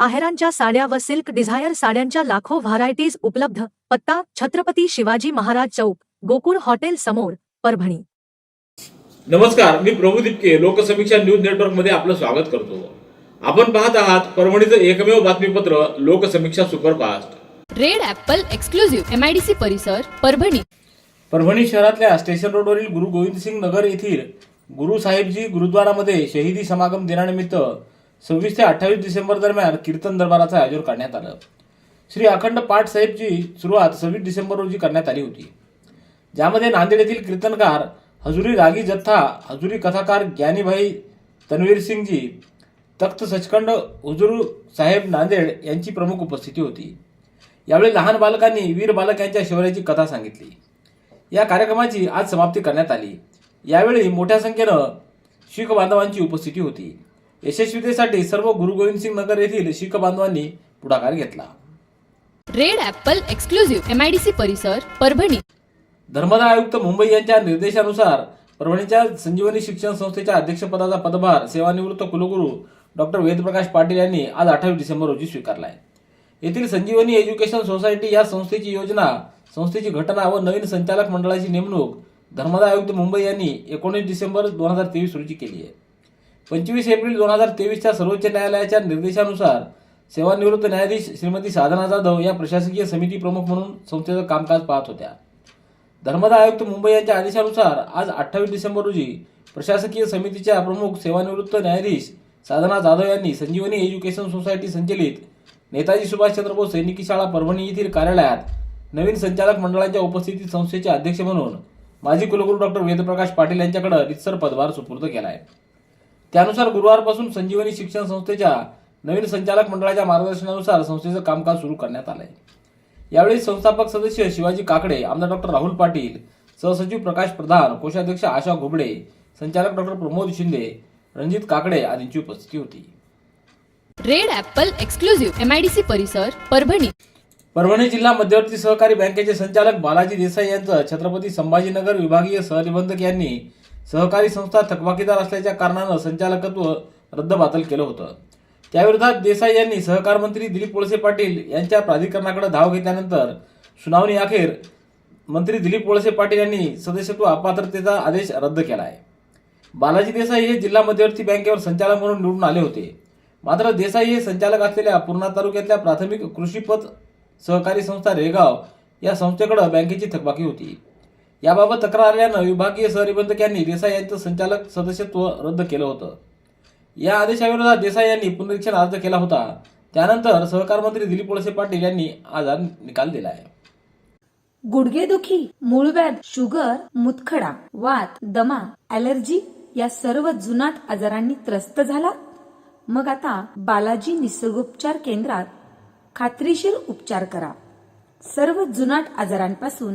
आहेरांच्या साड्या व silk Dzire साड्यांच्या लाखो व्हरायटीज उपलब्ध. पत्ता छत्रपती शिवाजी महाराज चौक गोकुळ हॉटेल समोर परभणी. नमस्कार मी प्रभू दिपके लोकसमीक्षा न्यूज नेटवर्कमध्ये आपलं स्वागत करतो. आपण पाहत आहात परभणीचं एकमेव बातमीपत्र Lokasamiksha superfast. Red apple exclusive MIDC परिसर परभणी. परभणी शहरातल्या स्टेशन रोडवरील गुरु गोविंदसिंग नगर येथील गुरु साहेबजी गुरुद्वारामध्ये शहीदी समागम दिनानिमित्त सव्वीस ते अठ्ठावीस डिसेंबर दरम्यान कीर्तन दरबाराचं आयोजन करण्यात आलं. श्री अखंड पाठ साहेबची सुरुवात सव्वीस डिसेंबर रोजी करण्यात आली होती. ज्यामध्ये नांदेड येथील कीर्तनकार हजुरी रागी जथ्था हजुरी कथाकार ज्ञानीभाई तन्वीर सिंगजी तख्त सचखंड हुजूर साहेब नांदेड यांची प्रमुख उपस्थिती होती. यावेळी लहान बालकांनी वीर बालक यांच्या शौर्याची कथा सांगितली. या कार्यक्रमाची आज समाप्ती करण्यात आली. यावेळी मोठ्या संख्येनं शीख बांधवांची उपस्थिती होती. यशस्वीतेसाठी सर्व गुरु गोविंद सिंग नगर येथील शीख बांधवांनी पुढाकार घेतला. रेड ॲपल एक्सक्लुझिव्ह एमआयडीसी परिसर परभणी. धर्मदाय आयुक्त मुंबई यांच्या निर्देशानुसार परभणीच्या संजीवनी शिक्षण संस्थेच्या अध्यक्षपदाचा पदभार सेवानिवृत्त कुलगुरू डॉक्टर वेदप्रकाश पाटील यांनी आज अठ्ठावीस डिसेंबर रोजी स्वीकारलाय. येथील संजीवनी एज्युकेशन सोसायटी या संस्थेची योजना संस्थेची घटना व नवीन संचालक मंडळाची नेमणूक धर्मदाय आयुक्त मुंबई यांनी एकोणीस डिसेंबर दोन हजार तेवीस रोजी केली आहे. पंचवीस एप्रिल दोन हजार तेवीसच्या सर्वोच्च न्यायालयाच्या निर्देशानुसार सेवानिवृत्त न्यायाधीश श्रीमती साधना जाधव या प्रशासकीय समिती प्रमुख म्हणून संस्थेचं कामकाज पाहत होत्या. धर्मदाय आयुक्त मुंबई यांच्या आदेशानुसार आज अठ्ठावीस डिसेंबर रोजी प्रशासकीय समितीच्या प्रमुख सेवानिवृत्त न्यायाधीश साधना जाधव यांनी संजीवनी एज्युकेशन सोसायटी संचलित नेताजी सुभाषचंद्र बोस सैनिकी शाळा परभणी येथील कार्यालयात नवीन संचालक मंडळाच्या उपस्थितीत संस्थेचे अध्यक्ष म्हणून माजी कुलगुरू डॉक्टर वेदप्रकाश पाटील यांच्याकडे रितसर पदभार सुपूर्द केला आहे त्यानुसार गुरुवारपासून संजीवनी शिक्षण संस्थेच्या नवीन संचालक मंडळाच्या मार्गदर्शनानुसार संस्थेचं कामकाज सुरू करण्यात आलंय. यावेळी संस्थापक सदस्य शिवाजी काकडे आमदार डॉक्टर राहुल पाटील सहसचिव प्रकाश प्रधान कोषाध्यक्ष आशा घोबडे संचालक डॉक्टर प्रमोद शिंदे रणजित काकडे आदींची उपस्थिती होती. रेड ॲपल एक्सक्लुझिव्ह एमआयडीसी परिसर परभणी. परभणी जिल्हा मध्यवर्ती सहकारी बँकेचे संचालक बालाजी देसाई यांचं छत्रपती संभाजीनगर विभागीय सहनिबंधक यांनी सहकारी संस्था थकबाकीदार असल्याच्या कारणानं संचालकत्व रद्दबातल केलं होतं. त्याविरोधात देसाई यांनी सहकार मंत्री दिलीप वळसे पाटील यांच्या प्राधिकरणाकडे धाव घेतल्यानंतर सुनावणी अखेर मंत्री दिलीप वळसे पाटील यांनी सदस्यत्व अपात्रतेचा आदेश रद्द केला आहे बालाजी देसाई हे जिल्हा मध्यवर्ती बँकेवर संचालक म्हणून निवडून आले होते. मात्र देसाई हे संचालक असलेल्या पूर्णा तालुक्यातल्या प्राथमिक कृषी पत सहकारी संस्था रेगाव या संस्थेकडे बँकेची थकबाकी होती. याबाबत तक्रार आल्यानं विभागीय सहनिबंधक यांनी देसाई यांचं संचालक सदस्यत्व रद्द केलं होतं. या आदेशाविरोधात देसाई यांनी पुनरीक्षण अर्ज केला होता. त्यानंतर सहकार मंत्री दिलीप वळसे पाटील यांनी आज निकाल दिला आहे. गुडघेदुखी मूळव्याध शुगर मुतखडा वात दमा ॲलर्जी या सर्व जुनाट आजारांनी त्रस्त झाला. मग आता बालाजी निसर्गोपचार केंद्रात खात्रीशीर उपचार करा. सर्व जुनाट आजारांपासून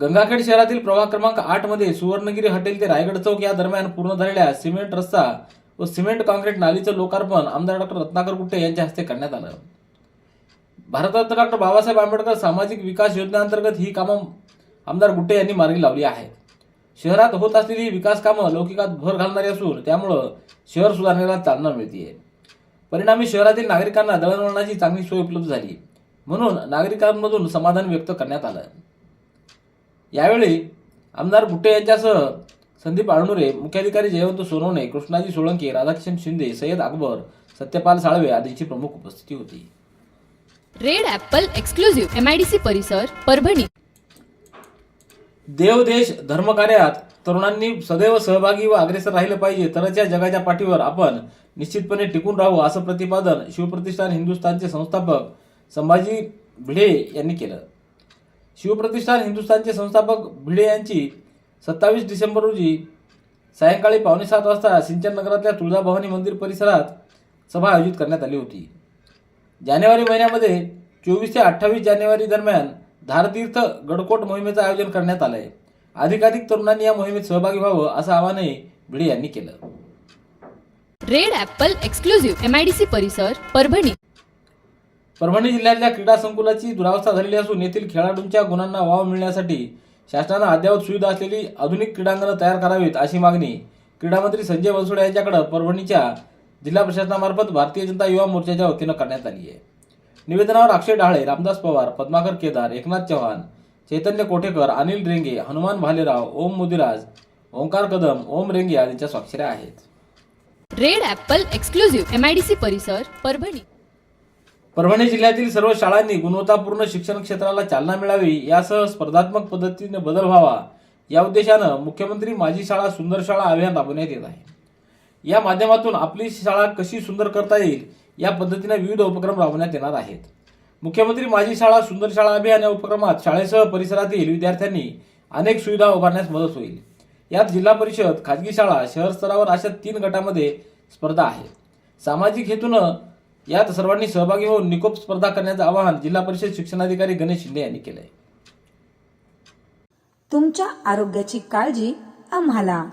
गंगाखेड शहरातील प्रभाग क्रमांक आठमध्ये सुवर्णगिरी हॉटेल ते रायगड चौक या दरम्यान पूर्ण झालेल्या सिमेंट रस्ता व सिमेंट कॉन्क्रीट नालीचं लोकार्पण आमदार डॉक्टर रत्नाकर गुट्टे यांच्या हस्ते करण्यात आलं. भारतरत्न डॉक्टर बाबासाहेब आंबेडकर सामाजिक विकास योजनेअंतर्गत ही कामं आमदार गुट्टे यांनी मार्गी लावली आहेत. शहरात होत असलेली विकास कामं लौकिकात भर घालणारी असून त्यामुळं शहर सुधारणेला चालना मिळतीये. परिणामी शहरातील नागरिकांना दळणवळणाची चांगली सोय उपलब्ध झाली. म्हणून नागरिकांमधून समाधान व्यक्त करण्यात आलं. यावेळी आमदार गुट्टे यांच्यासह संदीप आळनुरे मुख्याधिकारी जयवंत सोनवणे कृष्णाजी सोळंके राधाकिशन शिंदे सय्यद अकबर सत्यपाल साळवे आदींची प्रमुख उपस्थिती होती. रेड ॲपल एक्सक्लुझिव्ह एमआयडीसी परिसर परभणी. देव देश धर्मकार्यात तरुणांनी सदैव सहभागी व अग्रेसर राहिलं पाहिजे तरच या जगाच्या पाठीवर आपण निश्चितपणे टिकून राहू असं प्रतिपादन शिवप्रतिष्ठान हिंदुस्थानचे संस्थापक संभाजी भिडे यांनी केलं. शिवप्रतिष्ठान हिंदुस्थानचे संस्थापक भिडे यांची सत्तावीस डिसेंबर रोजी सायंकाळी पावणे सात वाजता सिंचन नगरातल्या तुळजाभवानी मंदिर परिसरात सभा आयोजित करण्यात आली होती. जानेवारी महिन्यामध्ये चोवीस ते अठ्ठावीस जानेवारी दरम्यान धारतीर्थ गडकोट मोहिमेचं आयोजन करण्यात आलं आहे अधिकाधिक तरुणांनी या मोहिमेत सहभागी व्हावं असं आवाहनही भिडे यांनी केलं. Red apple exclusive M I D C परिसर परभणी. परभणी जिल्ह्यातल्या क्रीडा संकुलाची दुरावस्था झालेली असून येथील खेळाडूंच्या गुणांना वाव मिळण्यासाठी शासनानं अद्ययावत सुविधा असलेली आधुनिक क्रीडांगणं तयार करावीत अशी मागणी क्रीडामंत्री संजय बनसोडे यांच्याकडे परभणीच्या जिल्हा प्रशासनामार्फत भारतीय जनता युवा मोर्चाच्या वतीनं करण्यात आली आहे. निवेदनावर अक्षय ढाळे रामदास पवार पद्माकर केदार एकनाथ चव्हाण चैतन्य कोठेकर अनिल रेंगे हनुमान भालेराव ओम मुदिराज ओंकार कदम ओम रेंगे यांच्या स्वाक्षऱ्या आहेत. रेड ॲपल एक्सक्लुझिव्ह एमआयडीसी परिसर परभणी. परभणी जिल्ह्यातील सर्व शाळांनी गुणवत्तापूर्ण शिक्षण क्षेत्राला चालना मिळावी यासह स्पर्धात्मक पद्धतीने बदल व्हावा. या उद्देशानं मुख्यमंत्री माझी शाळा सुंदर शाळा अभियान राबवण्यात येत आहे. या माध्यमातून आपली शाळा कशी सुंदर करता येईल या पद्धतीने विविध उपक्रम राबवण्यात येणार आहेत. मुख्यमंत्री माझी शाळा सुंदर शाळा अभियान या उपक्रमात शाळेसह परिसरातील विद्यार्थ्यांनी अनेक सुविधा उभारण्यास मदत होईल. यात जिल्हा परिषद खाजगी शाळा शहर स्तरावर अशा तीन गटामध्ये स्पर्धा आहे. सामाजिक हेतूनं यात सर्वांनी सहभागी होऊन निकोप स्पर्धा करण्याचं आवाहन जिल्हा परिषद शिक्षणाधिकारी गणेश शिंदे यांनी केलं तुमच्या आरोग्याची काळजी आम्हाला.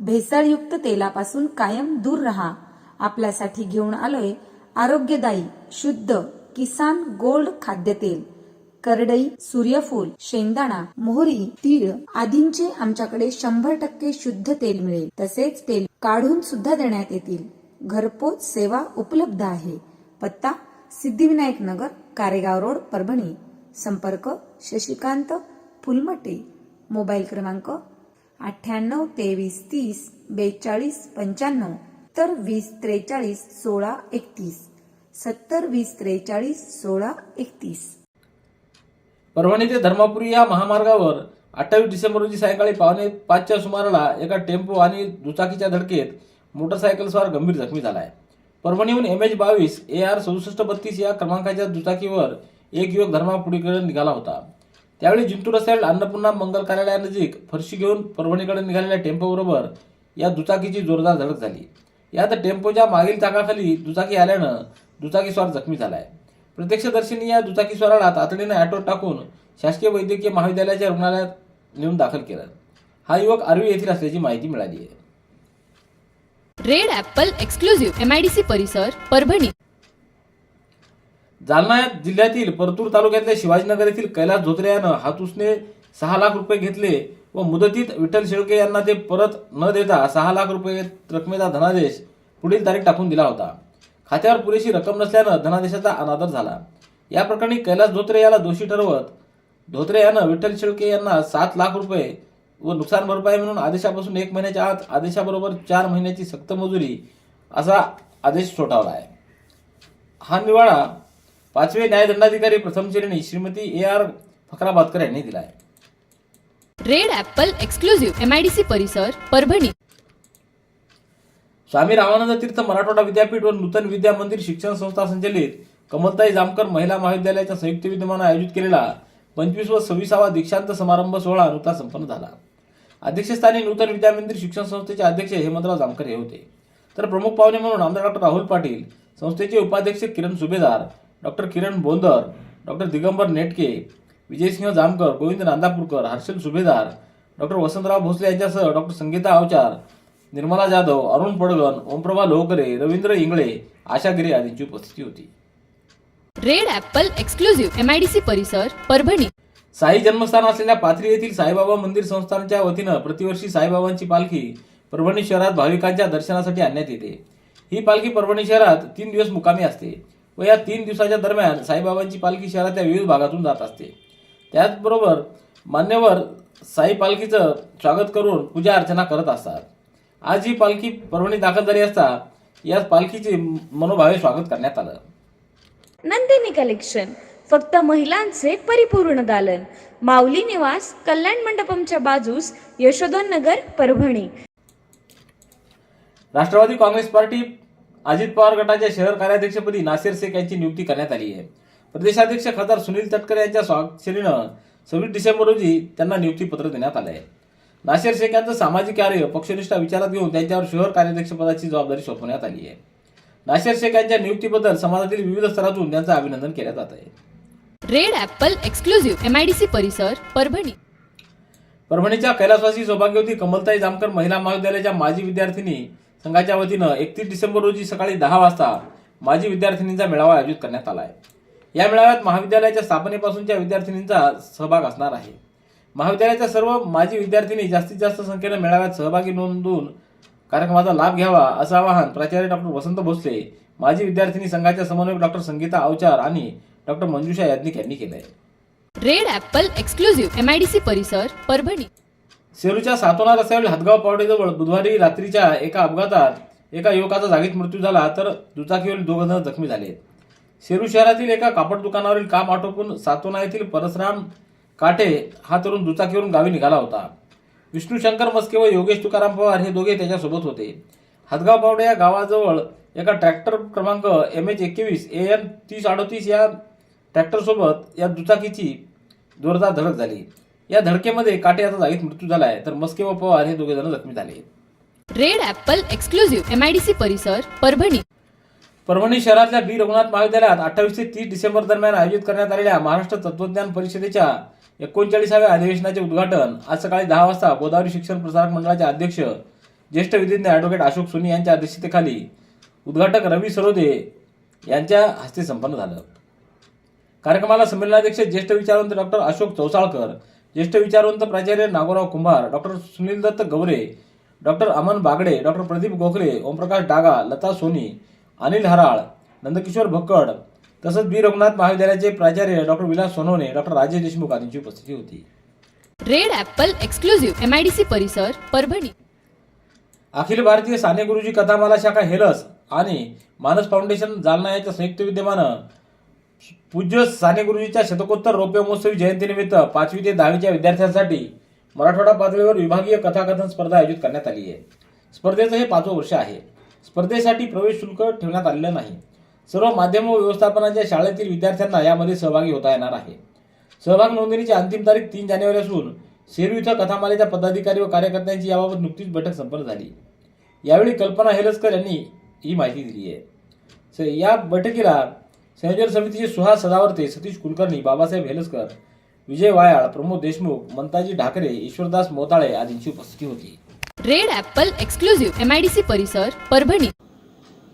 भेसळयुक्त तेलापासून कायम दूर राहा. आपल्यासाठी घेऊन आलोय आरोग्यदायी शुद्ध किसान गोल्ड खाद्यतेल. करडई सूर्यफूल शेंगदाणा मोहरी तीळ आदींचे आमच्याकडे शंभर टक्के शुद्ध तेल मिळेल. तसेच तेल काढून सुद्धा देण्यात येतील. घरपोच सेवा उपलब्ध आहे. पत्ता सिद्धिविनायक नगर कारेगाव रोड परभणी. संपर्क शशिकांत फुलमटे. मोबाईल क्रमांक अठ्ठ्याण्णव तेवीस तीस बेचाळीस पंच्याण्णव तर वीस त्रेचाळीस सोळा एकतीस. सत्तर वीस त्रेचाळीस सोळा एकतीस. परभणी ते धर्मापुरी या महामार्गावर अठ्ठावीस डिसेंबर रोजी सायंकाळी पावणे पाचच्या सुमाराला एका टेम्पो आणि दुचाकीच्या धडकेत मोटरसायकलस्वार गंभीर जखमी झाला आहे परभणीहून एम एच बावीस ए आर सदुसष्ट बत्तीस या क्रमांकाच्या दुचाकीवर एक युवक धर्मापुरीकडे निघाला होता. त्यावेळी जिंतूर रस्त्यावरील अन्नपूर्णा मंगल कार्यालयानजीक फरशी घेऊन परभणीकडे निघालेल्या टेम्पोबरोबर या दुचाकीची जोरदार धडक झाली. यात टेम्पोच्या मागील चाकाखाली दुचाकी आल्यानं दुचाकीस्वार जखमी झाला आहे प्रत्यक्षदर्शींनी या दुचाकीस्वाराला तातडीनं ऑटो टाकून शासकीय वैद्यकीय महाविद्यालयाच्या रुग्णालयात नेऊन दाखल केलं. हा युवक आर्वी येथील असल्याची माहिती मिळाली आहे. रेड ॲपल एक्सक्लुझिव्ह एमआयडीसी परिसर परभणी. जालना जिल्ह्यातील परतूर तालुक्यातल्या शिवाजीनगर येथील कैलास धोत्रे यानं हातूसने सहा लाख रुपये घेतले व मुदतीत विठ्ठल शेळके यांना ते परत न देता सहा लाख रुपये रकमेचा धनादेश पुढील तारीख टाकून दिला होता. खात्यावर पुरेशी रक्कम नसल्यानं धनादेशाचा अनादर झाला. या प्रकरणी कैलास धोत्रे याला दोषी ठरवत धोत्रे यानं विठ्ठल शेळके यांना सात लाख रुपये व नुकसान भरपाई म्हणून आदेशापासून एक महिन्याच्या आत आदेशाबरोबर चार महिन्याची सक्त मजुरी असा आदेश ठोठावला आहे. हा निवाडा पाचवे न्यायदंडाधिकारी प्रथम श्रेणी श्रीमती ए आर फकराबादकर यांनी दिला आहे. Red apple exclusive M I D C परिसर परभणी. स्वामी रामानंद तीर्थ मराठवाडा विद्यापीठ व नूतन विद्या मंदिर शिक्षण संस्था संचलित कमलताई जामकर महिला महाविद्यालयाच्या संयुक्त विद्यमानं आयोजित केलेला पंचवीस व सव्वीसावा दीक्षांत समारंभ सोहळा नुकताच संपन्न झाला. अध्यक्षस्थानी नूतन विद्यामंदिर शिक्षण संस्थेचे अध्यक्ष हेमंतराव जामकर हे होते. तर प्रमुख पाहुणे म्हणून आमदार डॉक्टर राहुल पाटील संस्थेचे उपाध्यक्ष Kiran Subhedar doctor Kiran Bondar doctor Digambar Netke Vijaysinh Jamkar Govind Nandapurkar Harshal Subhedar doctor Vasantrao Bhosale यांच्यासह डॉक्टर संगीता आवचार निर्मला जाधव अरुण पडगन ओमप्रभा लोहकरे रवींद्र इंगळे आशा गिरे आदींची उपस्थिती होती. रेड ऍपल एक्सक्लुझिव्ह एमआयडीसी परिसर परभणी. साई जन्मस्थान असलेल्या पाथरी येथील साईबाबा मंदिर संस्थानच्या वतीनं प्रतिवर्षी साईबाबांची पालखी परभणी शहरात भाविकांच्या दर्शनासाठी आणण्यात येते. ही पालखी परभणी शहरात तीन दिवस मुकामी असते व या तीन दिवसाच्या दरम्यान साईबाबांची पालखी शहरातल्या विविध भागातून जात असते. त्याचबरोबर मान्यवर साई पालखीचं स्वागत करून पूजा अर्चना करत असतात. आज ही पालखी परभणी दाखल झाली असता या पालखीचे मनोभावे स्वागत करण्यात आलं. नंदिनी कलेक्शन. फक्त महिलांचे परिपूर्ण दालन. माऊली निवास कल्याण मंडपमच्या बाजूस यशोधन नगर परभणी. राष्ट्रवादी काँग्रेस पार्टी अजित पवार गटाच्या शहर कार्याध्यक्षपदी नासिर शेख यांची नियुक्ती करण्यात आली आहे. प्रदेशाध्यक्ष खासदार सुनील तटकरे यांच्या स्वाक्षरीनं सव्वीस डिसेंबर रोजी त्यांना नियुक्तीपत्र देण्यात आलं आहे. नासिर शेख यांचं सामाजिक कार्य पक्षनिष्ठा विचारात घेऊन त्यांच्यावर शहर कार्याध्यक्षपदाची जबाबदारी सोपवण्यात आली आहे. नासिर शेख यांच्या नियुक्तीबद्दल समाजातील विविध स्तरातून त्यांचं अभिनंदन केलं जात आहे. Red apple exclusive M I D C परिसर परभणी. परभणीच्या कैलासवासी सौभाग्यवती कमलताई जामकर महिला महाविद्यालयाच्या माजी विद्यार्थिनी संघाच्या वतीनं एकतीस डिसेंबर रोजी सकाळी दहा वाजता माजी विद्यार्थिनींचा मेळावा आयोजित करण्यात आला आहे. या मेळाव्यात महाविद्यालयाच्या स्थापनेपासूनच्या विद्यार्थिनींचा सहभाग असणार आहे. महाविद्यालयाच्या सर्व माजी विद्यार्थिनी जास्तीत जास्त संख्येनं मेळाव्यात सहभागी नोंदवून कार्यक्रमाचा लाभ घ्यावा असं आवाहन प्राचार्य डॉक्टर वसंत भोसले माजी विद्यार्थिनी संघाच्या समन्वयक डॉक्टर संगीता अवचार आणि डॉक्टर मंजुषा याज्ञिक यांनी केलं आहे red apple exclusive M I D C परिसर परभणी. सेलूच्या सातोना रस्त्यावरील हदगाव पावडेजवळ बुधवारी रात्रीच्या एका अपघातात एका युवकाचा जागीच मृत्यू झाला तर दुचाकीवरील दोघ जण जखमी झाले सेलू शहरातील एका कापड दुकानावरील काम आटोपून सातोना येथील परसराम काटे हा तरुण दुचाकीवरून गावी निघाला होता. विष्णू शंकर मस्के व योगेश तुकाराम पवार हे दोघे त्याच्यासोबत होते. हदगाव पावडे या गावाजवळ एका ट्रॅक्टर क्रमांक एम एच एकवीस ए एन तीस अडोतीस या ट्रॅक्टरसोबत या दुचाकीची जोरदार धडक झाली. या धडकेमध्ये काटे याचा जागीच मृत्यू झाला आहे. तर मस्के व पवार हे दोघे जण जखमी झाले. Red apple exclusive M I D C परिसर परभणी. परभणी शहरातल्या बी रघुनाथ महाविद्यालयात अठ्ठावीस ते तीस डिसेंबर दरम्यान आयोजित करण्यात आलेल्या महाराष्ट्र तत्वज्ञान परिषदेच्या एकोणचाळीसाव्या अधिवेशनाचे उद्घाटन आज सकाळी दहा वाजता गोदावरी शिक्षण प्रसारक मंडळाचे अध्यक्ष ज्येष्ठ विधिज्ञ ॲडव्होकेट अशोक सोनी यांच्या अध्यक्षतेखाली उद्घाटक रवी सरोदे यांच्या हस्ते संपन्न झालं. कार्यक्रमाला संमेलनाध्यक्ष ज्येष्ठ विचारवंत डॉक्टर अशोक चौसाळकर ज्येष्ठ विचारवंत प्राचार्य Nagorao Kumbhar doctor Sunil Dutt Gavare doctor Aman Bagde doctor Pradeep Gokhale Omprakash Daga Lata Soni Anil Haral Nandkishor Bhakkad तसंच बी. रघुनाथ महाविद्यालयाचे प्राचार्य डॉक्टर विलास सोनवणे डॉक्टर राजेश देशमुख आदींची उपस्थिती होती. Red apple exclusive M I D C परिसर परभणी. अखिल भारतीय साने गुरुजी कथामाला शाखा हेलस आणि मानस फाउंडेशन जालना यांच्या संयुक्त विद्यमानं पूज्य साने गुरुजीच्या शतकोत्तर रौप्य महोत्सवी जयंतीनिमित्त पाचवी ते दहावीच्या विद्यार्थ्यांसाठी मराठवाडा पातळीवर विभागीय कथाकथन स्पर्धा आयोजित करण्यात आली आहे. स्पर्धेचं हे पाचवं वर्ष आहे. स्पर्धेसाठी प्रवेश शुल्क ठेवण्यात आलेलं नाही. सर्व माध्यम व व्यवस्थापनाच्या शाळेतील विद्यार्थ्यांना यामध्ये सहभागी होता येणार आहे. सहभाग नोंदणीची अंतिम तारीख तीन जानेवारी असून शेरू इथं कथामालेच्या पदाधिकारी व कार्यकर्त्यांची याबाबत नुकतीच बैठक संपन्न झाली. यावेळी कल्पना हेलसकर यांनी ही माहिती दिली आहे. स- या बैठकीला संयोजन समितीचे सुहास सदावर्ते सतीश कुलकर्णी बाबासाहेब हेलसकर विजय वायाळ प्रमोद देशमुख मंताजी ढाकरे ईश्वरदास मोताळे आदींची उपस्थिती होती. Red apple exclusive M I D C परिसर परभणी.